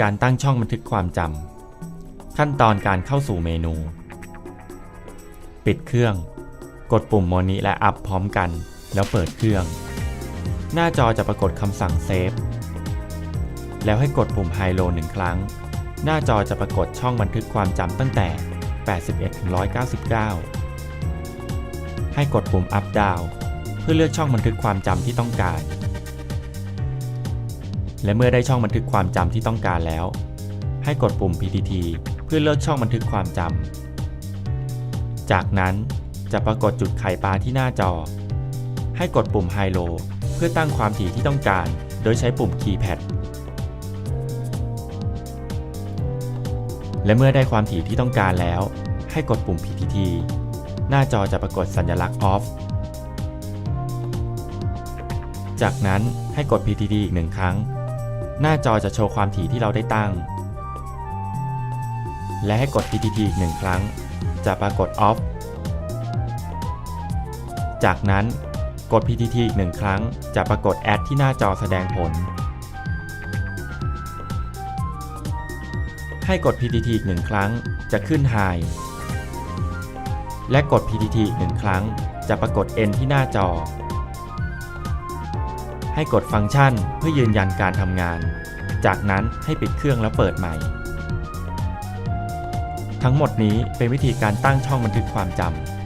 การตั้งช่องบันทึกความจำ ขั้นตอนการเข้าสู่เมนู ปิดเครื่อง กดปุ่มโมนิและอัพพร้อมกัน แล้วเปิดเครื่อง หน้าจอจะปรากฏคำสั่งเซฟ แล้วให้กดปุ่มไฮโลหนึ่งครั้ง หน้าจอจะปรากฏช่องบันทึกความจำตั้งแต่ 81ถึง199 ให้กดปุ่ม Up Down เพื่อเลือกช่องบันทึกความจำที่ต้องการ และเมื่อได้ช่องบันทึกความจำที่ต้องการแล้ว ให้กดปุ่ม PTT เพื่อเลือกช่องบันทึกความจำ จากนั้นจะปรากฏจุดไข่ปลาที่หน้าจอ ให้กดปุ่ม High Low เพื่อตั้งความถี่ที่ต้องการ โดยใช้ปุ่ม Keypad และเมื่อได้ความถี่ที่ต้องการแล้ว ให้กดปุ่ม PTT หน้าจอจะปรากฏสัญลักษณ์ Off จากนั้นให้กด PTT อีกหนึ่งครั้ง หน้าจอจะโชว์ความถี่ที่เราได้ตั้ง และให้กด PTT อีกหนึ่งครั้ง จะปรากฏ Off จากนั้นกด PTT อีกหนึ่งครั้ง จะปรากฏ Add ที่หน้าจอแสดงผล ให้กด PTT อีกหนึ่งครั้ง จะขึ้น High และกด PTT อีกหนึ่งครั้ง จะปรากฏ N ที่หน้าจอ ให้กดฟังก์ชันเพื่อยืนยันการทำงาน จากนั้นให้ปิดเครื่องแล้วเปิดใหม่ ทั้งหมดนี้เป็นวิธีการตั้งช่องบันทึกความจำ